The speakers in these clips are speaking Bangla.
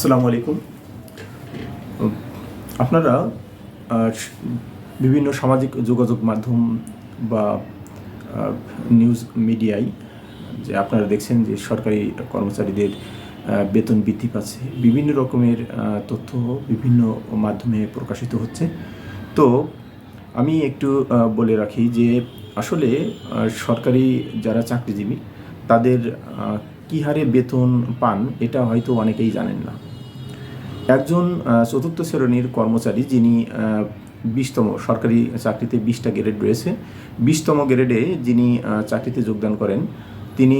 আসসালামু আলাইকুম। আপনারা বিভিন্ন সামাজিক যোগাযোগ মাধ্যম বা নিউজ মিডিয়ায় যে আপনারা দেখছেন যে সরকারি কর্মচারীদের বেতন বৃদ্ধি পাচ্ছে, বিভিন্ন রকমের তথ্য বিভিন্ন মাধ্যমে প্রকাশিত হচ্ছে। তো আমি একটু বলে রাখি যে আসলে সরকারি যারা চাকরিজীবী, তাদের কী হারে বেতন পান, এটা হয়তো অনেকেই জানেন না। একজন চতুর্থ শ্রেণির কর্মচারী যিনি বিশতম সরকারি চাকরিতে বিশটা গ্রেড রয়েছে। বিশতম গ্রেডে যিনি চাকরিতে যোগদান করেন, তিনি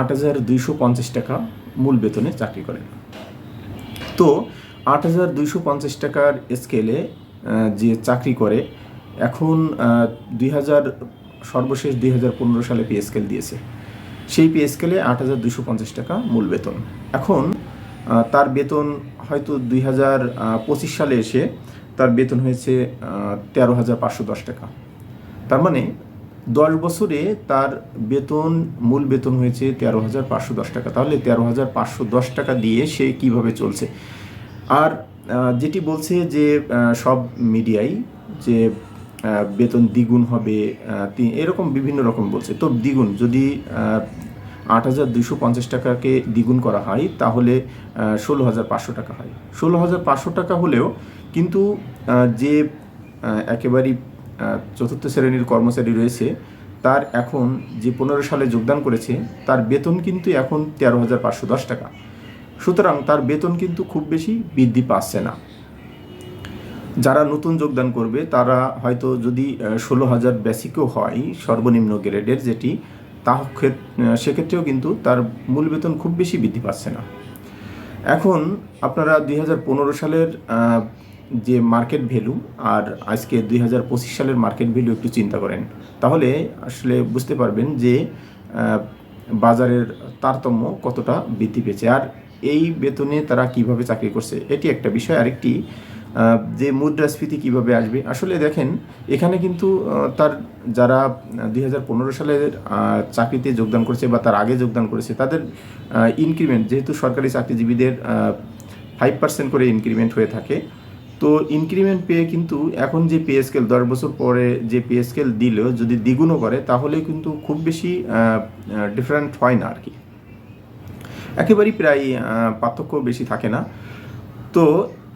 আট হাজার দুইশো পঞ্চাশ টাকা মূল বেতনে চাকরি করেন। তো আট হাজার দুইশো পঞ্চাশ টাকার স্কেলে যে চাকরি করে, এখন দুই হাজার, সর্বশেষ দুই হাজার পনেরো সালে পে স্কেল দিয়েছে। সেই পে স্কেলে আট হাজার দুশো পঞ্চাশ টাকা মূল বেতন। এখন তার বেতন হয়তো দুই হাজার পঁচিশ সালে এসে তার বেতন হয়েছে তেরো হাজার পাঁচশো দশ টাকা। তার মানে দশ বছরে তার বেতন, মূল বেতন হয়েছে তেরো হাজার পাঁচশো দশ টাকা। তাহলে তেরো হাজার পাঁচশো দশ টাকা দিয়ে সে কীভাবে চলছে? আর যেটি বলছে যে সব মিডিয়াই যে বেতন দ্বিগুণ হবে এরকম বিভিন্ন রকম বলছে। তো দ্বিগুণ, যদি আট হাজার দুইশো পঞ্চাশ টাকাকে দ্বিগুণ করা হয়, তাহলে ষোলো হাজার পাঁচশো টাকা হয়। ষোলো হাজার পাঁচশো টাকা হলেও কিন্তু যে একেবারেই চতুর্থ শ্রেণির কর্মচারী রয়েছে, তার এখন যে পনেরো সালে যোগদান করেছে, তার বেতন কিন্তু এখন তেরো হাজার পাঁচশো দশ টাকা। সুতরাং তার বেতন কিন্তু খুব বেশি বৃদ্ধি পাচ্ছে না। যারা নতুন যোগদান করবে, তারা হয়তো যদি ষোলো হাজার বেসিকও হয়, সর্বনিম্ন গ্রেডের যেটি তা ক্ষেত- সেক্ষেত্রেও কিন্তু তার মূল বেতন খুব বেশি বৃদ্ধি পাচ্ছে না। এখন আপনারা দুই হাজার পনেরো সালের যে মার্কেট ভ্যালু আর আজকে দুই হাজার পঁচিশ সালের মার্কেট ভ্যালু একটু চিন্তা করেন, তাহলে আসলে বুঝতে পারবেন যে বাজারের তারতম্য কতটা বৃদ্ধি পেয়েছে। আর এই বেতনে তারা কীভাবে চাকরি করছে, এটি একটা বিষয়। আরেকটি যে মুদ্রাস্ফীতি কীভাবে আসবে? আসলে দেখেন এখানে কিন্তু তার যারা দু হাজার পনেরো সালের আহ, চাকরিতে যোগদান করেছে বা তার আগে যোগদান করেছে তাদের ইনক্রিমেন্ট যেহেতু সরকারি চাকরিজীবীদের ফাইভ পার্সেন্ট করে ইনক্রিমেন্ট হয়ে থাকে তো ইনক্রিমেন্ট পেয়ে কিন্তু এখন যে পে স্কেল দশ বছর পরে যে পে স্কেল দিল যদি দ্বিগুণও করে তাহলে কিন্তু খুব বেশি ডিফারেন্ট হয় না আর কি একেবারেই প্রায় পার্থক্য বেশি থাকে না। তো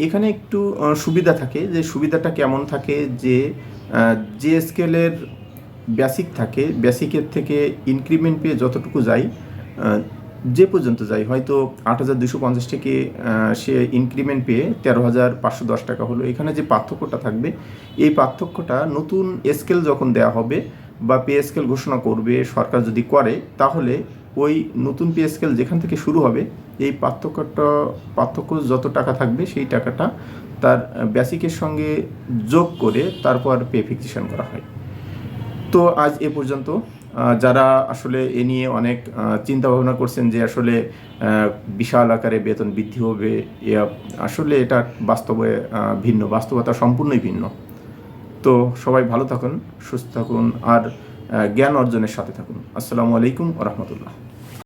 এখানে একটু সুবিধা থাকে যে সুবিধাটা কেমন থাকে যে যে স্কেলের বেসিক থাকে বেসিকের থেকে ইনক্রিমেন্ট পেয়ে যতটুকু আহ, যে পর্যন্ত যায় হয়তো আট হাজার দুশো পঞ্চাশ থেকে সে ইনক্রিমেন্ট পেয়ে তেরো হাজার পাঁচশো দশ টাকা হলো। এখানে যে পার্থক্যটা থাকবে এই পার্থক্যটা নতুন স্কেল যখন দেওয়া হবে বা পে স্কেল ঘোষণা করবে সরকার যদি করে তাহলে ওই নতুন পে স্কেল যেখান থেকে শুরু হবে, এই পার্থক্যটা, পার্থক্য যত টাকা থাকবে সেই টাকাটা তার বেসিকের সঙ্গে যোগ করে তারপর পে ফিক্সেশন করা হয়। তো আজ এ পর্যন্ত যারা আসলে এ নিয়ে অনেক চিন্তা ভাবনা করছেন যে আসলে বিশাল আকারে বেতন বৃদ্ধি হবে আসলে এটা বাস্তবে ভিন্ন, বাস্তবতা সম্পূর্ণই ভিন্ন। তো সবাই ভালো থাকুন, সুস্থ থাকুন, আর জ্ঞান অর্জনের সাথে থাকুন। আসসালামু আলাইকুম রহমতুল্লাহ।